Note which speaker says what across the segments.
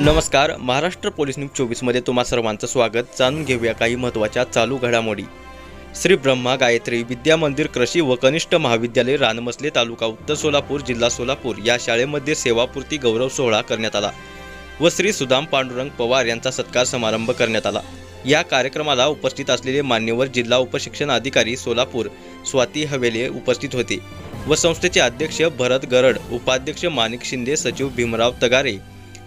Speaker 1: नमस्कार Maharashtra police news चोवीसमध्ये तुम्हा सर्वांचं स्वागत. जाणून घेऊया काही महत्त्वाच्या चालू घडामोडी. श्री ब्रह्मा गायत्री विद्या मंदिर कृषी व कनिष्ठ महाविद्यालय रानमसले तालुका उत्तर सोलापूर जिल्हा सोलापूर या शाळेमध्ये सेवापूर्ती गौरव सोहळा करण्यात आला व श्री सुदाम पांडुरंग पवार यांचा सत्कार समारंभ करण्यात आला. या कार्यक्रमाला उपस्थित असलेले मान्यवर जिल्हा उपशिक्षण अधिकारी सोलापूर स्वाती हवेले उपस्थित होते व संस्थेचे अध्यक्ष भरत गरड उपाध्यक्ष माणिक शिंदे सचिव भीमराव तगारे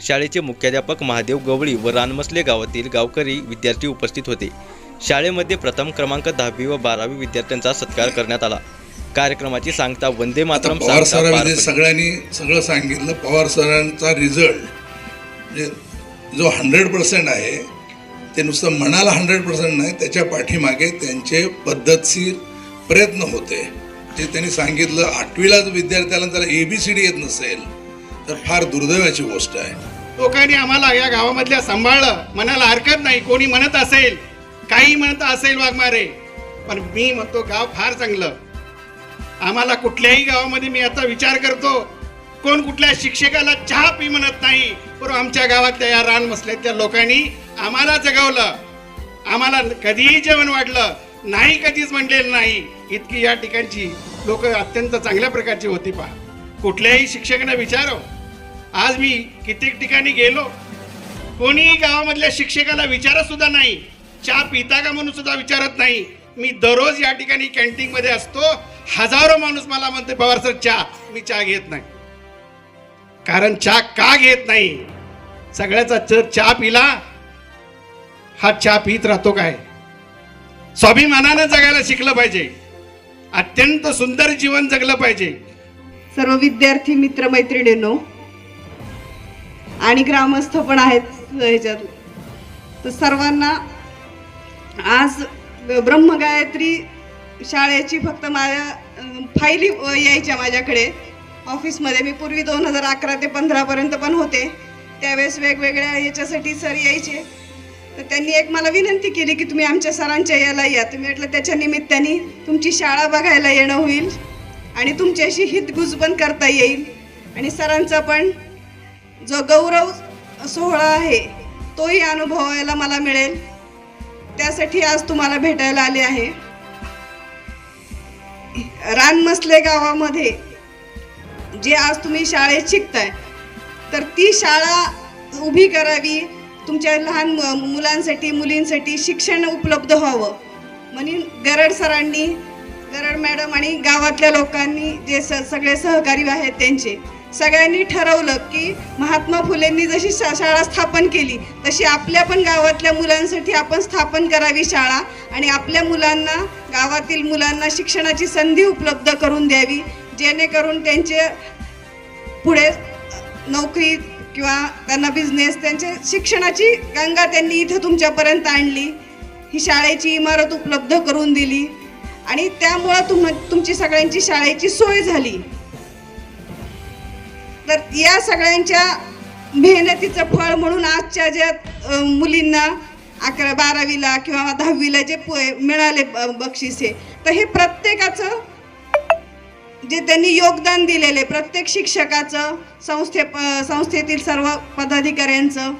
Speaker 1: शाळेचे मुख्याध्यापक महादेव गवळी व रानमसले गावातील गावकरी विद्यार्थी उपस्थित होते. शाळेमध्ये प्रथम क्रमांक दहावी व बारावी विद्यार्थ्यांचा सत्कार करण्यात आला. कार्यक्रमाची सांगता वंदे मातरम
Speaker 2: पवार सरांमध्ये. सगळ्यांनी सगळं सांगितलं. पवार सरांचा रिझल्ट म्हणजे जो हंड्रेड पर्सेंट आहे ते नुसतं मनाला हंड्रेड पर्सेंट नाही त्याच्या पाठीमागे त्यांचे पद्धतशीर प्रयत्न होते. जे त्यांनी सांगितलं आठवीला विद्यार्थ्याला त्याला ए बी सी डी येत नसेल तर फार दुर्दैवाची गोष्ट आहे.
Speaker 3: लोकांनी आम्हाला या गावामधल्या सांभाळलं. मनाला हरकत नाही. कोणी म्हणत असेल काही म्हणत असेल वाघमारे पण मी म्हणतो गाव फार चांगलं. आम्हाला कुठल्याही गावामध्ये मी आता विचार करतो. कोण कुठल्या शिक्षकाला चहा पी म्हणत नाही पण आमच्या गावातल्या या रान मसल्यातल्या लोकांनी आम्हाला जगवलं. आम्हाला कधीही जेवण वाढलं. नाही कधीच म्हणलेलं नाही. इतकी या ठिकाणची लोक अत्यंत चांगल्या प्रकारची होती पहा. कुठल्याही शिक्षकांना विचारो. आज मी कित्येक ठिकाणी गेलो. कोणीही गावामधल्या शिक्षकाला विचारत सुद्धा नाही. चहा पिता का म्हणून सुद्धा विचारत नाही. मी दररोज या ठिकाणी कॅन्टीन मध्ये असतो. हजारो माणूस मला म्हणते पवार सर चहा. मी चहा घेत नाही. कारण चहा का घेत नाही? सगळ्याचा जर चहा पिला. हा चहा पित राहतो काय? स्वाभिमानानं जगायला शिकलं पाहिजे. अत्यंत सुंदर जीवन जगलं पाहिजे.
Speaker 4: सर्व विद्यार्थी मित्र मैत्रिणींनो आणि ग्रामस्थ पण आहेत ह्याच्यात. तर सर्वांना आज ब्रह्मगायत्री शाळेची फक्त माझ्या फाईली फायली यायच्या माझ्याकडे. ऑफिसमध्ये मी पूर्वी दोन हजार अकरा ते पंधरापर्यंत पण होते. त्यावेळेस वेगवेगळ्या याच्यासाठी सर यायचे. तर त्यांनी एक मला विनंती केली की तुम्ही आमच्या सरांच्या याला या. तुम्ही म्हटलं त्याच्या निमित्ताने तुमची शाळा बघायला येणं होईल आणि तुमच्याशी हितगुज पण करता येईल. आणि सरांचा पण जो गौरव सोहळा आहे तोही अनुभवायला मला मिळेल. त्यासाठी आज तुम्हाला भेटायला आले आहे. रानमसले गावामध्ये जे आज तुम्ही शाळेत शिकताय तर ती शाळा उभी करावी तुमच्या लहान मुलांसाठी मुलींसाठी शिक्षण उपलब्ध व्हावं. म्हणून गरड सरांनी गरड मॅडम आणि गावातल्या लोकांनी जे स सगळे सहकारी आहेत त्यांचे सगळ्यांनी ठरवलं की महात्मा फुलेंनी जशी शा शाळा स्थापन केली तशी आपल्या पण गावातल्या मुलांसाठी आपण स्थापन करावी शाळा आणि आपल्या मुलांना गावातील मुलांना शिक्षणाची संधी उपलब्ध करून द्यावी जेणेकरून त्यांचे पुढे नोकरी किंवा त्यांना बिझनेस त्यांच्या शिक्षणाची गंगा त्यांनी इथं तुमच्यापर्यंत आणली ही शाळेची इमारत उपलब्ध करून दिली आणि त्यामुळं तुम तुमची सगळ्यांची शाळेची सोय झाली. तर या सगळ्यांच्या मेहनतीचं फळ म्हणून आजच्या ज्या मुलींना अकरा बारावीला किंवा दहावीला जे प- मिळाले ब- बक्षिसे तर हे प्रत्येकाचं जे त्यांनी योगदान दिलेले प्रत्येक शिक्षकाचं संस्थे प- संस्थेतील सर्व पदाधिकाऱ्यांचं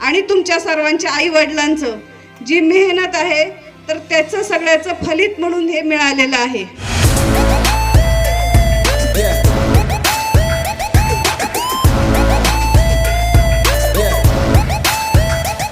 Speaker 4: आणि तुमच्या सर्वांच्या आईवडिलांचं जी मेहनत आहे तर त्याचं सगळ्याचं फलित म्हणून हे मिळालेलं आहे.